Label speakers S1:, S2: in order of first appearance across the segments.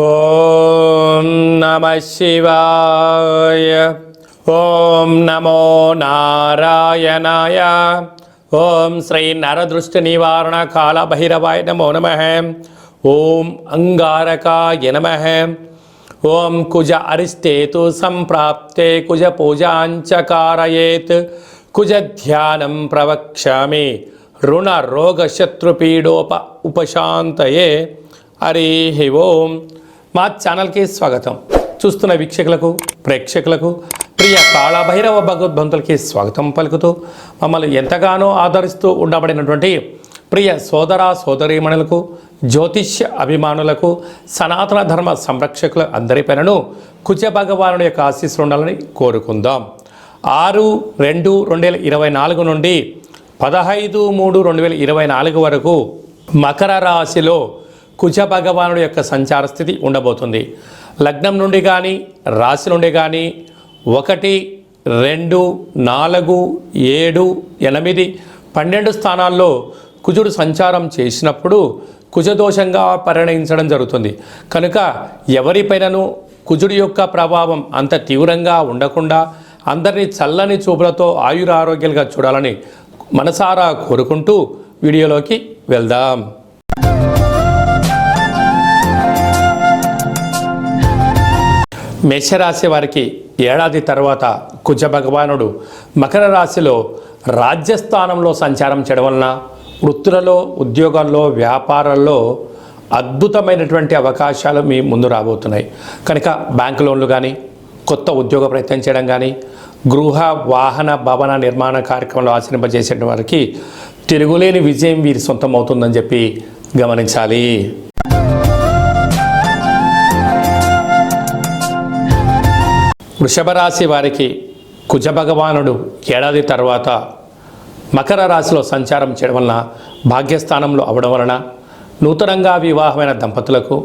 S1: ఓం నమ శివాయ ఓం నమో నారాయణాయ ఓం శ్రీ నరదృష్టి నివారణ కాల భైరవాయ నమో నమ ఓం అంగారకాయ నమ ఓం కుజ అరిష్టేతు సంప్రాప్తే కుజ పూజాంచ కారయేత్ కుజ ధ్యానం ప్రవక్ష్యామి. రుణ రోగశత్రుపీడోప ఉపశాంతయే. హరి ఓం. మా ఛానల్కి స్వాగతం. చూస్తున్న వీక్షకులకు ప్రేక్షకులకు ప్రియ కాళభైరవ భగవద్బంతులకి స్వాగతం పలుకుతూ మమ్మల్ని ఎంతగానో ఆదరిస్తూ ఉండబడినటువంటి ప్రియ సోదర సోదరీమణులకు జ్యోతిష్య అభిమానులకు సనాతన ధర్మ సంరక్షకుల అందరి పైనను కుజ భగవానుడి యొక్క ఆశీస్సులు ఉండాలని కోరుకుందాం. ఆరు రెండు రెండు వేల ఇరవై నాలుగు నుండి పదహైదు మూడు రెండు వేల ఇరవై నాలుగు వరకు మకర రాశిలో కుజ భగవానుడి యొక్క సంచార స్థితి ఉండబోతుంది. లగ్నం నుండి కానీ రాశి నుండి కానీ ఒకటి రెండు నాలుగు ఏడు ఎనిమిది పన్నెండు స్థానాల్లో కుజుడు సంచారం చేసినప్పుడు కుజదోషంగా పరిగణించడం జరుగుతుంది. కనుక ఎవరిపైనను కుజుడి యొక్క ప్రభావం అంత తీవ్రంగా ఉండకుండా అందరినీ చల్లని చూపులతో ఆయుర ఆరోగ్యాలుగా చూడాలని మనసారా కోరుకుంటూ వీడియోలోకి వెళ్దాం. మేషరాశి వారికి ఏడాది తర్వాత కుజ భగవానుడు మకర రాశిలో రాజ్యస్థానంలో సంచారం చేయడం వలన వృత్తులలో ఉద్యోగాల్లో వ్యాపారాల్లో అద్భుతమైనటువంటి అవకాశాలు మీ ముందు రాబోతున్నాయి. కనుక బ్యాంకు లోన్లు కానీ కొత్త ఉద్యోగ ప్రయత్నం చేయడం కానీ గృహ వాహన భవన నిర్మాణ కార్యక్రమంలో ఆచరింపజేసే వారికి తిరుగులేని విజయం వీరి సొంతం అవుతుందని చెప్పి గమనించాలి. వృషభ రాశి వారికి కుజభగవానుడు ఏడాది తర్వాత మకర రాశిలో సంచారం చేయడం వలన భాగ్యస్థానంలో అవడం వలన నూతనంగా వివాహమైన దంపతులకు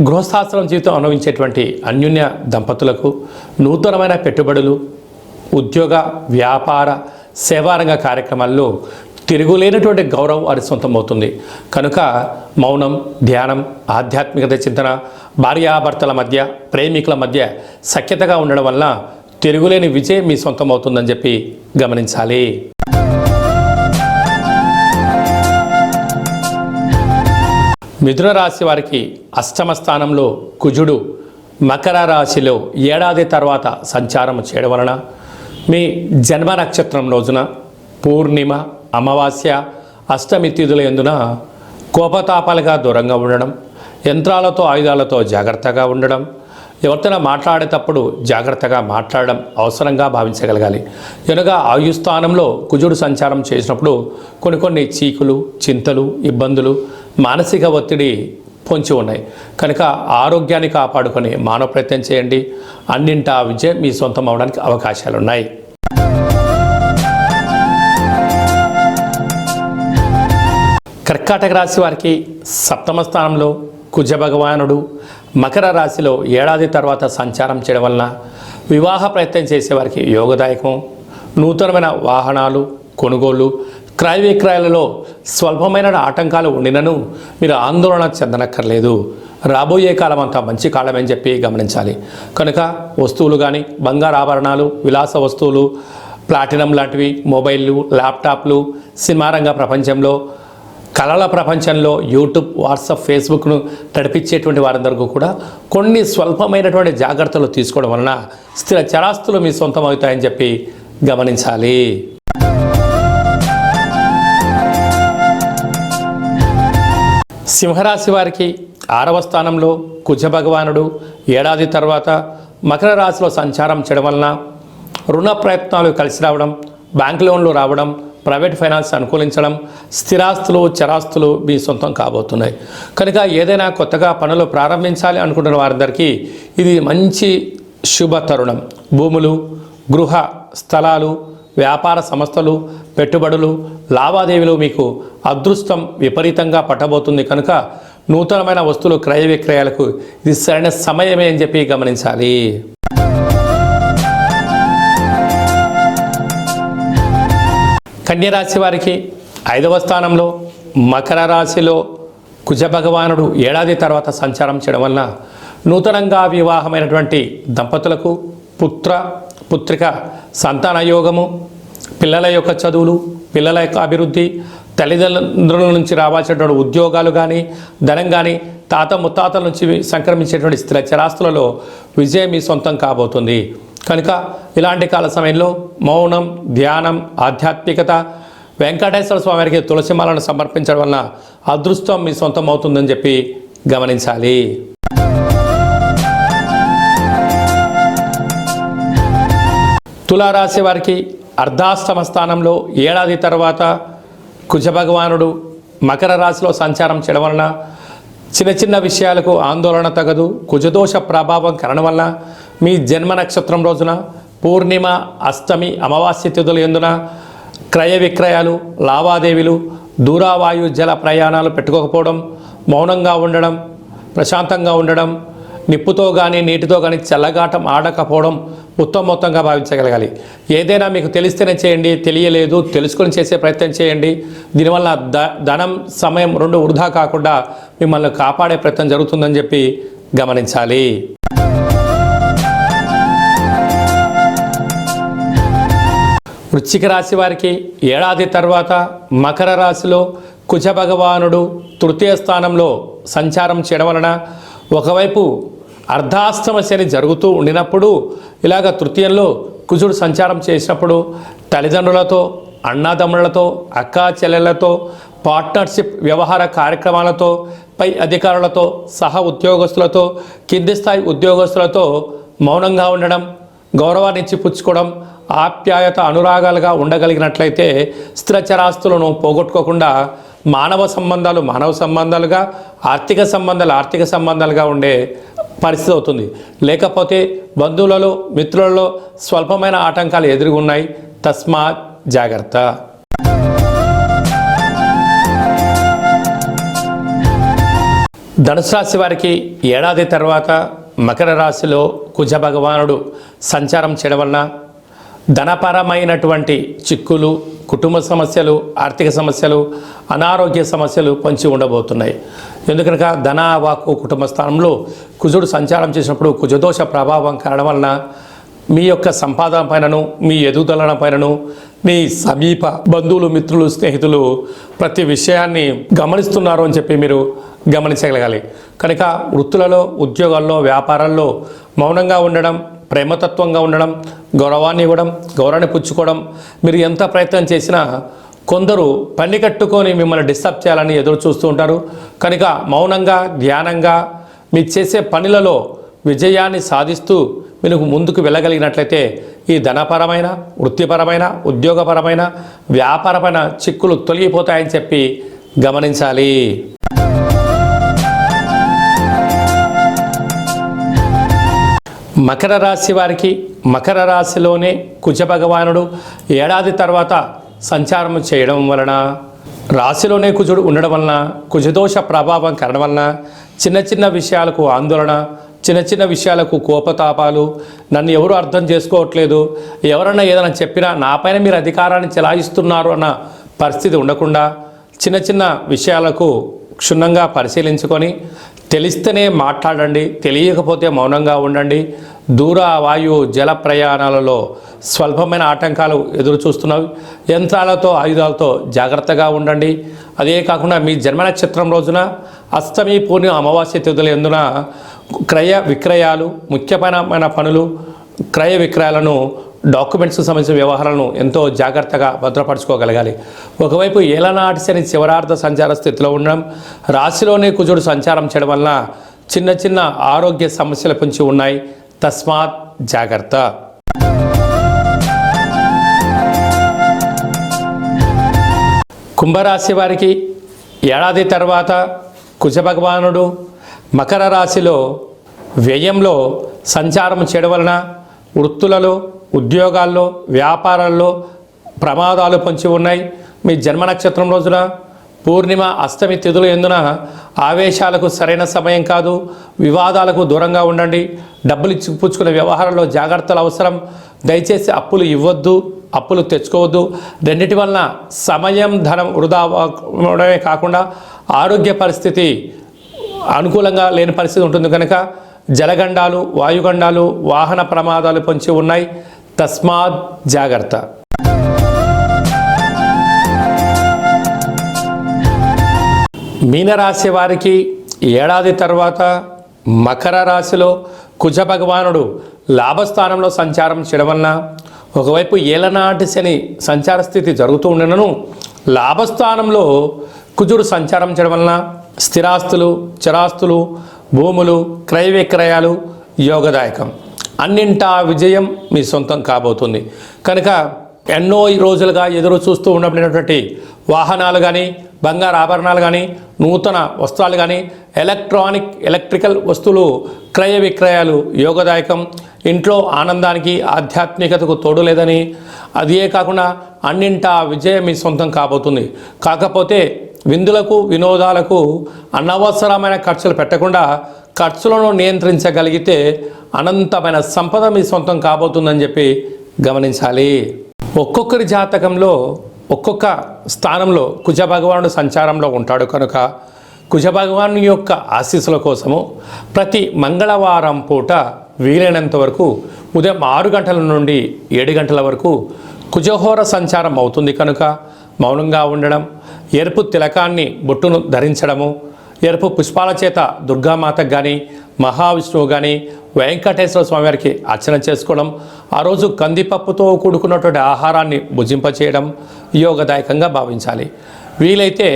S1: గృహస్థాశ్రమ జీవితం అనుభవించేటువంటి అన్యోన్య దంపతులకు నూతనమైన పెట్టుబడులు ఉద్యోగ వ్యాపార సేవారంగ కార్యక్రమాల్లో తిరుగులేనటువంటి గౌరవం వారి సొంతమవుతుంది. కనుక మౌనం ధ్యానం ఆధ్యాత్మికత చింతన భార్యాభర్తల మధ్య ప్రేమికుల మధ్య సఖ్యతగా ఉండడం వల్ల తిరుగులేని విజయం మీ సొంతమవుతుందని చెప్పి గమనించాలి. మిథున రాశి వారికి అష్టమ స్థానంలో కుజుడు మకర రాశిలో ఏడాది తర్వాత సంచారం చేయడం వలన మీ జన్మ నక్షత్రం రోజున పూర్ణిమ అమావాస్య అష్టమి తిథుల ఎందున కోపతాపాలుగా దూరంగా ఉండడం యంత్రాలతో ఆయుధాలతో జాగ్రత్తగా ఉండడం ఎవరితోనైనా మాట్లాడేటప్పుడు జాగ్రత్తగా మాట్లాడడం అవసరంగా భావించగలగాలి. కనుక ఆయుస్థానంలో కుజుడు సంచారం చేసినప్పుడు కొన్ని కొన్ని చీకులు చింతలు ఇబ్బందులు మానసిక ఒత్తిడి పొంచి ఉన్నాయి. కనుక ఆరోగ్యాన్ని కాపాడుకొని మానవ ప్రయత్నం చేయండి. అన్నింటా విజయం మీ సొంతం అవడానికి అవకాశాలు ఉన్నాయి కర్కాటక రాశి వారికి సప్తమ స్థానంలో కుజ భగవానుడు మకర రాశిలో ఏడాది తర్వాత సంచారం చేయడం వలన వివాహ ప్రయత్నం చేసేవారికి యోగదాయకం నూతనమైన వాహనాలు కొనుగోలు క్రయ విక్రయాలలో స్వల్పమైన ఆటంకాలు ఉండినను మీరు ఆందోళన చెందనక్కర్లేదు. రాబోయే కాలం అంతా మంచి కాలమని చెప్పి గమనించాలి. కనుక వస్తువులు కానీ బంగారు ఆభరణాలు విలాస వస్తువులు ప్లాటినం లాంటివి మొబైళ్ళు ల్యాప్టాప్లు సినిమా రంగ ప్రపంచంలో కళల ప్రపంచంలో యూట్యూబ్ వాట్సాప్ ఫేస్బుక్ను నడిపించేటువంటి వారందరికీ కూడా కొన్ని స్వల్పమైనటువంటి జాగ్రత్తలు తీసుకోవడం వలన స్థిర చరాస్తులు మీ సొంతం అవుతాయని చెప్పి గమనించాలి. సింహరాశి వారికి ఆరవ స్థానంలో కుజ భగవానుడు ఏడాది తర్వాత మకర రాశిలో సంచారం చేయడం వలన రుణ ప్రయత్నాలు కలిసి రావడం బ్యాంక్ లోన్లు రావడం ప్రైవేట్ ఫైనాన్స్ అనుకూలించడం స్థిరాస్తులు చరాస్తులు మీ సొంతం కాబోతున్నాయి. కనుక ఏదైనా కొత్తగా పనులు ప్రారంభించాలి అనుకుంటున్న వారందరికీ ఇది మంచి శుభ తరుణం. భూములు గృహ స్థలాలు వ్యాపార సంస్థలు పెట్టుబడులు లావాదేవీలు మీకు అదృష్టం విపరీతంగా పట్టబోతుంది కనుక నూతనమైన వస్తువులు క్రయ విక్రయాలకు ఇది సరైన సమయమే అని చెప్పి గమనించాలి. కన్యరాశి వారికి ఐదవ స్థానంలో మకర రాశిలో కుజ భగవానుడు ఏడాది తర్వాత సంచారం చేయడం వలన నూతనంగా వివాహమైనటువంటి దంపతులకు పుత్ర పుత్రిక సంతాన యోగము పిల్లల యొక్క చదువులు పిల్లల యొక్క అభివృద్ధి తల్లిదండ్రుల నుంచి రావాల్సినటువంటి ఉద్యోగాలు కానీ ధనం కానీ తాత ముత్తాతల నుంచి సంక్రమించేటువంటి స్థిర చరాస్తులలో విజయం మీ సొంతం కాబోతుంది. కనుక ఇలాంటి కాల సమయంలో మౌనం ధ్యానం ఆధ్యాత్మికత వెంకటేశ్వర స్వామి వారికి తులసిమాలను సమర్పించడం వలన అదృష్టం మీ సొంతం అవుతుందని చెప్పి గమనించాలి. తులారాశి వారికి అర్ధాష్టమ స్థానంలో ఏడాది తర్వాత కుజభగవానుడు మకర రాశిలో సంచారం చేయడం వలన చిన్న చిన్న విషయాలకు ఆందోళన తగదు కుజదోష ప్రభావం కరణం వలన మీ జన్మ నక్షత్రం రోజున పూర్ణిమ అష్టమి అమావాస్య తిథులు ఎందున క్రయ విక్రయాలు లావాదేవీలు దూరావాయు జల ప్రయాణాలు పెట్టుకోకపోవడం మౌనంగా ఉండడం ప్రశాంతంగా ఉండడం నిప్పుతో కానీ నీటితో కానీ చల్లగాటం ఆడకపోవడం ఉత్తమోత్తంగా భావించగలగాలి. ఏదైనా మీకు తెలిస్తేనే చేయండి తెలియలేదు తెలుసుకొని చేసే ప్రయత్నం చేయండి. దీనివల్ల ద ధనం సమయం రెండు వృధా కాకుండా మిమ్మల్ని కాపాడే ప్రయత్నం జరుగుతుందని చెప్పి గమనించాలి. వృశ్చిక రాశి వారికి ఏడాది తర్వాత మకర రాశిలో కుజ భగవానుడు తృతీయ స్థానంలో సంచారం చేయడం వలన ఒకవైపు అర్ధాస్తమ శని జరుగుతూ ఉండినప్పుడు ఇలాగ తృతీయంలో కుజుడు సంచారం చేసినప్పుడు తల్లిదండ్రులతో అన్నాదమ్ములతో అక్కా చెల్లెళ్ళతో పార్ట్నర్షిప్ వ్యవహార కార్యక్రమాలతో పై అధికారులతో సహ ఉద్యోగస్తులతో కింది స్థాయి ఉద్యోగస్తులతో మౌనంగా ఉండడం గౌరవాన్నిచ్చి పుచ్చుకోవడం ఆప్యాయత అనురాగాలుగా ఉండగలిగినట్లయితే స్థిరచరాస్తులను పోగొట్టుకోకుండా మానవ సంబంధాలు మానవ సంబంధాలుగా ఆర్థిక సంబంధాలు ఆర్థిక సంబంధాలుగా ఉండే పరిస్థితి అవుతుంది. లేకపోతే బంధువులలో మిత్రులలో స్వల్పమైన ఆటంకాలు ఎదురుగున్నాయి తస్మా జాగ్రత్త. ధనుసు రాశి వారికి ఏడాది తర్వాత మకర రాశిలో కుజ భగవానుడు సంచారం చేయడం వలన ధనపరమైనటువంటి చిక్కులు కుటుంబ సమస్యలు ఆర్థిక సమస్యలు అనారోగ్య సమస్యలు పొంచి ఉండబోతున్నాయి. ఎందుకనగా ధన వాకు కుటుంబ స్థానంలో కుజుడు సంచారం చేసినప్పుడు కుజదోష ప్రభావం కారణం వలన మీ యొక్క సంపాదన పైనను మీ ఎదుగుదల పైనను మీ సమీప బంధువులు మిత్రులు స్నేహితులు ప్రతి విషయాన్ని గమనిస్తున్నారు అని చెప్పి మీరు గమనించగలగాలి. కనుక వృత్తులలో ఉద్యోగాల్లో వ్యాపారాల్లో మౌనంగా ఉండడం ప్రేమతత్వంగా ఉండడం గౌరవాన్ని ఇవ్వడం గౌరవాన్ని పుచ్చుకోవడం మీరు ఎంత ప్రయత్నం చేసినా కొందరు పని కట్టుకొని మిమ్మల్ని డిస్టర్బ్ చేయాలని ఎదురు చూస్తూ ఉంటారు. కనుక మౌనంగా ధ్యానంగా మీరు చేసే పనులలో విజయాన్ని సాధిస్తూ మీరు ముందుకు వెళ్ళగలిగినట్లయితే ఈ ధనపరమైన వృత్తిపరమైన ఉద్యోగపరమైన వ్యాపారమైన చిక్కులు తొలగిపోతాయని చెప్పి గమనించాలి. మకర రాశి వారికి మకర రాశిలోనే కుజ భగవానుడు ఏడాది తర్వాత సంచారం చేయడం వలన రాశిలోనే కుజుడు ఉండడం వలన కుజదోష ప్రభావం కనడం వలన చిన్న చిన్న విషయాలకు ఆందోళన చిన్న చిన్న విషయాలకు కోపతాపాలు నన్ను ఎవరు అర్థం చేసుకోవట్లేదు ఎవరన్నా ఏదైనా చెప్పినా నాపైన మీరు అధికారాన్ని చెలాయిస్తున్నారు అన్న పరిస్థితి ఉండకుండా చిన్న చిన్న విషయాలకు క్షుణ్ణంగా పరిశీలించుకొని తెలిస్తేనే మాట్లాడండి తెలియకపోతే మౌనంగా ఉండండి దూర వాయు జల ప్రయాణాలలో స్వల్పమైన ఆటంకాలు ఎదురు చూస్తున్నవి యంత్రాలతో ఆయుధాలతో జాగ్రత్తగా ఉండండి. అదే కాకుండా మీ జన్మ నక్షత్రం రోజున అష్టమి పూర్ణి అమావాస్య తిథుల ఎందున క్రయ విక్రయాలు ముఖ్యమైన పనులు క్రయ విక్రయాలను డాక్యుమెంట్స్ సంబంధించిన వ్యవహారాలను ఎంతో జాగ్రత్తగా భద్రపరచుకోగలగాలి. ఒకవైపు ఏలనాటి శని చివరార్థ సంచార స్థితిలో ఉండడం రాశిలోనే కుజుడు సంచారం చేయడం వలన చిన్న చిన్న ఆరోగ్య సమస్యల పొంచి ఉన్నాయి. తస్మాత్ జాగ్రత్త. కుంభరాశి వారికి ఏడాది తర్వాత కుజభగవానుడు మకర రాశిలో వ్యయంలో సంచారం చేయడం వలన వృత్తులలో ఉద్యోగాల్లో వ్యాపారాల్లో ప్రమాదాలు పొంచి ఉన్నాయి. మీ జన్మ నక్షత్రం రోజున పూర్ణిమ అష్టమి తిథులు ఎందున ఆవేశాలకు సరైన సమయం కాదు. వివాదాలకు దూరంగా ఉండండి. డబ్బులు ఇచ్చిపుచ్చుకునే వ్యవహారంలో జాగ్రత్తలు అవసరం. దయచేసి అప్పులు ఇవ్వద్దు అప్పులు తెచ్చుకోవద్దు. రెండింటి వలన సమయం ధనం వృధా అవడమే కాకుండా ఆరోగ్య పరిస్థితి అనుకూలంగా లేని పరిస్థితి ఉంటుంది కనుక జలగండాలు వాయుగండాలు వాహన ప్రమాదాలు పొంచి ఉన్నాయి. తస్మాత్ జాగ్రత్త. మీనరాశి వారికి ఏడాది తర్వాత మకర రాశిలో కుజ భగవానుడు లాభస్థానంలో సంచారం చేయడం వలన ఒకవైపు ఏలనాటి శని సంచార స్థితి జరుగుతూ ఉండనను లాభస్థానంలో కుజుడు సంచారం చేయడం వలన స్థిరాస్తులు చిరాస్తులు భూములు క్రయ విక్రయాలు యోగదాయకం. అన్నింటా విజయం మీ సొంతం కాబోతుంది. కనుక ఎన్నో రోజులుగా ఎదురు చూస్తూ ఉండబడినటువంటి వాహనాలు కానీ బంగారు ఆభరణాలు కానీ నూతన వస్త్రాలు కానీ ఎలక్ట్రానిక్ ఎలక్ట్రికల్ వస్తువులు క్రయ విక్రయాలు యోగదాయకం. ఇంట్లో ఆనందానికి ఆధ్యాత్మికతకు తోడు లేదని. అదే కాకుండా అన్నింటా విజయం మీ సొంతం కాబోతుంది. కాకపోతే విందులకు వినోదాలకు అనవసరమైన ఖర్చులు పెట్టకుండా ఖర్చులను నియంత్రించగలిగితే అనంతమైన సంపద మీ సొంతం కాబోతుందని చెప్పి గమనించాలి. ఒక్కొక్కరి జాతకంలో ఒక్కొక్క స్థానంలో కుజ భగవానుడు సంచారంలో ఉంటాడు కనుక కుజ భగవాను యొక్క ఆశీస్సుల కోసము ప్రతి మంగళవారం పూట వీలైనంత వరకు ఉదయం ఆరు గంటల నుండి ఏడు గంటల వరకు కుజహోర సంచారం అవుతుంది కనుక మౌనంగా ఉండడం ఎరుపు తిలకాన్ని బొట్టును ధరించడము ఎరుపు పుష్పాల చేత దుర్గామాతకు కానీ మహావిష్ణువు కానీ వెంకటేశ్వర స్వామి వారికి అర్చన చేసుకోవడం ఆ రోజు కందిపప్పుతో కూడుకున్నటువంటి ఆహారాన్ని భుజింపచేయడం యోగదాయకంగా భావించాలి. వీలైతే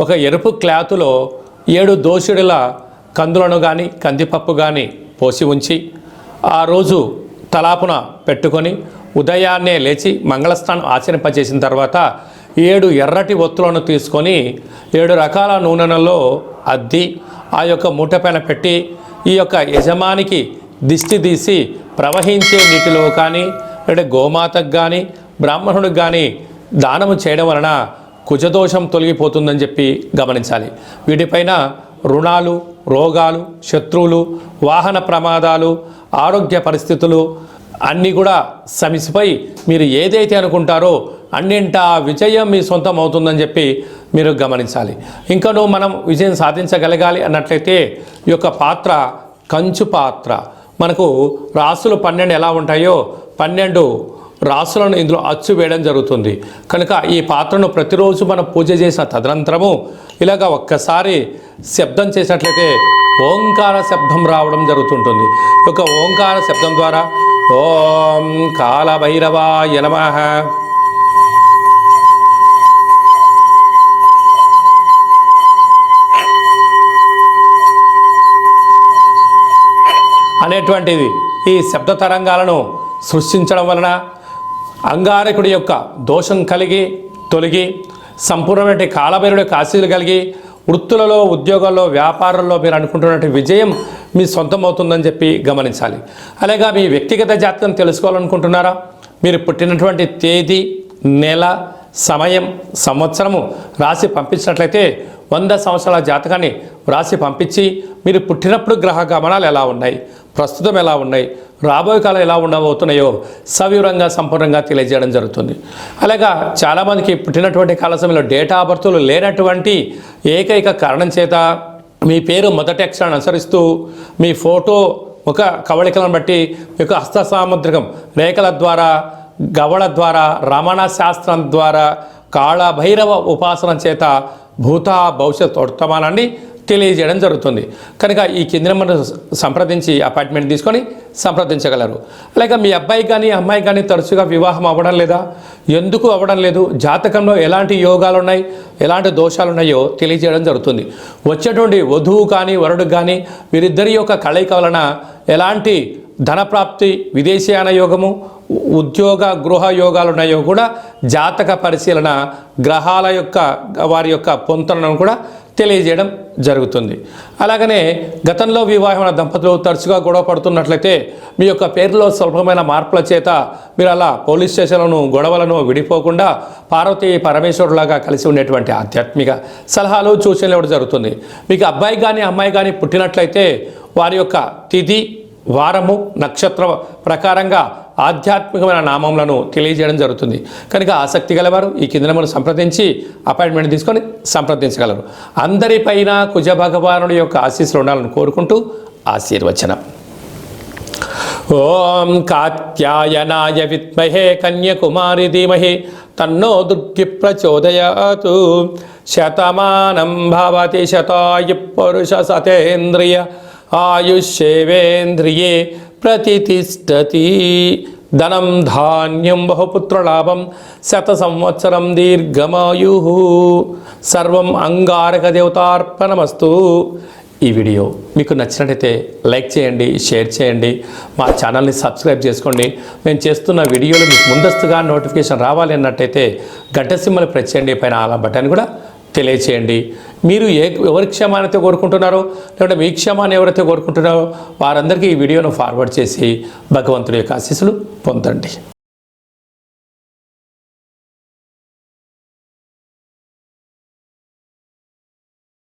S1: ఒక ఎరుపు క్లాతులో ఏడు దోషుడుల కందులను కానీ కందిపప్పు కానీ పోసి ఉంచి ఆ రోజు తలాపున పెట్టుకొని ఉదయాన్నే లేచి మంగళస్నానం ఆచరింపజేసిన తర్వాత ఏడు ఎర్రటి ఒత్తులను తీసుకొని ఏడు రకాల నూనెలలో అద్ది ఆ యొక్క మూట పైన పెట్టి ఈ యొక్క యజమానికి దిష్టి తీసి ప్రవహించే నీటిలో కానీ లేదా గోమాతకు కానీ బ్రాహ్మణుడికి కానీ దానము చేయడం వలన కుజదోషం తొలగిపోతుందని చెప్పి గమనించాలి. వీటిపైన రుణాలు రోగాలు శత్రువులు వాహన ప్రమాదాలు ఆరోగ్య పరిస్థితులు అన్నీ కూడా సమిసిపై మీరు ఏదైతే అనుకుంటారో అన్నింట విజయం మీ సొంతం అవుతుందని చెప్పి మీరు గమనించాలి. ఇంకనూ మనం విజయం సాధించగలగాలి అన్నట్లయితే ఈ యొక్క పాత్ర కంచు పాత్ర. మనకు రాసులు పన్నెండు ఎలా ఉంటాయో పన్నెండు రాసులను ఇందులో అచ్చు వేయడం జరుగుతుంది. కనుక ఈ పాత్రను ప్రతిరోజు మనం పూజ చేసిన తదనంతరము ఇలాగ ఒక్కసారి శబ్దం చేసినట్లయితే ఓంకార శబ్దం రావడం జరుగుతుంటుంది. ఒక ఓంకార శబ్దం ద్వారా ఓం కాలభైరవాయ నమః. అనేటువంటిది ఈ శబ్ద తరంగాలను సృష్టించడం వలన అంగారకుడి యొక్క దోషం కలిగి తొలగి సంపూర్ణమైన కాలభైరుడి యొక్క ఆశీలు కలిగి వృత్తులలో ఉద్యోగాల్లో వ్యాపారంలో మీరు అనుకుంటున్నటువంటి విజయం మీ సొంతం అవుతుందని చెప్పి గమనించాలి. అలాగే మీ వ్యక్తిగత జాతకం తెలుసుకోవాలనుకుంటున్నారా? మీరు పుట్టినటువంటి తేదీ నెల సమయం సంవత్సరము రాసి పంపించినట్లయితే వంద సంవత్సరాల జాతకాన్ని రాసి పంపించి మీరు పుట్టినప్పుడు గ్రహ గమనాలు ఎలా ఉన్నాయి? ప్రస్తుతం ఎలా ఉన్నాయి? రాబోయే కాలం ఎలా ఉండబోతున్నాయో సవివరంగా సంపూర్ణంగా తెలియజేయడం జరుగుతుంది. అలాగా చాలామందికి పుట్టినటువంటి కాల సమయంలో డేటా ఆఫ్ బర్త్లు లేనటువంటి ఏకైక కారణం చేత మీ పేరు మొదటి అక్షరాన్ని అనుసరిస్తూ మీ ఫోటో ఒక కవళికలను బట్టి మీ యొక్క హస్త సాముద్రికం రేఖల ద్వారా గవళ ద్వారా రమణ శాస్త్రం ద్వారా కాళభైరవ ఉపాసన చేత భూత భవిష్యత్ వర్తమానాన్ని తెలియజేయడం జరుగుతుంది. కనుక ఈ కింద నెంబర్ సంప్రదించి అపాయింట్మెంట్ తీసుకొని సంప్రదించగలరు. అలాగే మీ అబ్బాయి కానీ అమ్మాయి కానీ తరచుగా వివాహం అవ్వడం లేదా? ఎందుకు అవ్వడం లేదు? జాతకంలో ఎలాంటి యోగాలు ఉన్నాయి ఎలాంటి దోషాలు ఉన్నాయో తెలియజేయడం జరుగుతుంది. వచ్చేటువంటి వధువు కానీ వరుడు కానీ వీరిద్దరి యొక్క కలయిక వలన ఎలాంటి ధనప్రాప్తి విదేశీయాన యోగము ఉద్యోగ గృహ యోగాలు ఉన్నాయో కూడా జాతక పరిశీలన గ్రహాల యొక్క వారి యొక్క పొంతనను కూడా తెలియజేయడం జరుగుతుంది. అలాగనే గతంలో వివాహమైన దంపతులు తరచుగా గొడవ పడుతున్నట్లయితే మీ యొక్క పేరులో స్వల్పమైన మార్పుల చేత మీరు అలా పోలీస్ స్టేషన్లను గొడవలను విడిపోకుండా పార్వతి పరమేశ్వరులాగా కలిసి ఉండేటువంటి ఆధ్యాత్మిక సలహాలు సూచనలు ఇవ్వడం జరుగుతుంది. మీకు అబ్బాయి కానీ అమ్మాయి కానీ పుట్టినట్లయితే వారి యొక్క తిథి వారము నక్షత్ర ప్రకారంగా ఆధ్యాత్మికమైన నామములను తెలియజేయడం జరుగుతుంది. కనుక ఆసక్తి గలవారు ఈ కింద మనం సంప్రదించి అపాయింట్మెంట్ తీసుకొని సంప్రదించగలరు. అందరిపైన కుజ భగవానుడి యొక్క ఆశీస్సులు ఉండాలని కోరుకుంటూ ఆశీర్వచనం. ఓం కాత్యాయనాయ విద్మహే కన్యకుమారి ధీమహి తన్నో దుర్గి ప్రచోదయాతు. శతమానం భవతి శతాయు పురుష సతేంద్రియ ఆయుష్యేవేంద్రియే ప్రతిష్టతి ధనం ధాన్యం బహుపుత్రలాభం శత సంవత్సరం దీర్ఘమాయు సర్వం అంగారక దేవతార్పణమస్తు ఈ వీడియో మీకు నచ్చినట్టయితే లైక్ చేయండి షేర్ చేయండి మా ఛానల్ని సబ్స్క్రైబ్ చేసుకోండి. మేము చేస్తున్న వీడియోలు మీకు ముందస్తుగా నోటిఫికేషన్ రావాలి అన్నట్టయితే గంట సింహలు ప్రెస్ చేయండి పైన అలా బటన్ కూడా తెలియచేయండి. మీరు ఏ ఎవరి క్షేమాన్ని కోరుకుంటున్నారో లేకుంటే మీ క్షేమాన్ని ఎవరైతే కోరుకుంటున్నారో వారందరికీ ఈ వీడియోను ఫార్వర్డ్ చేసి భగవంతుడి యొక్క ఆశీస్సులు పొందండి.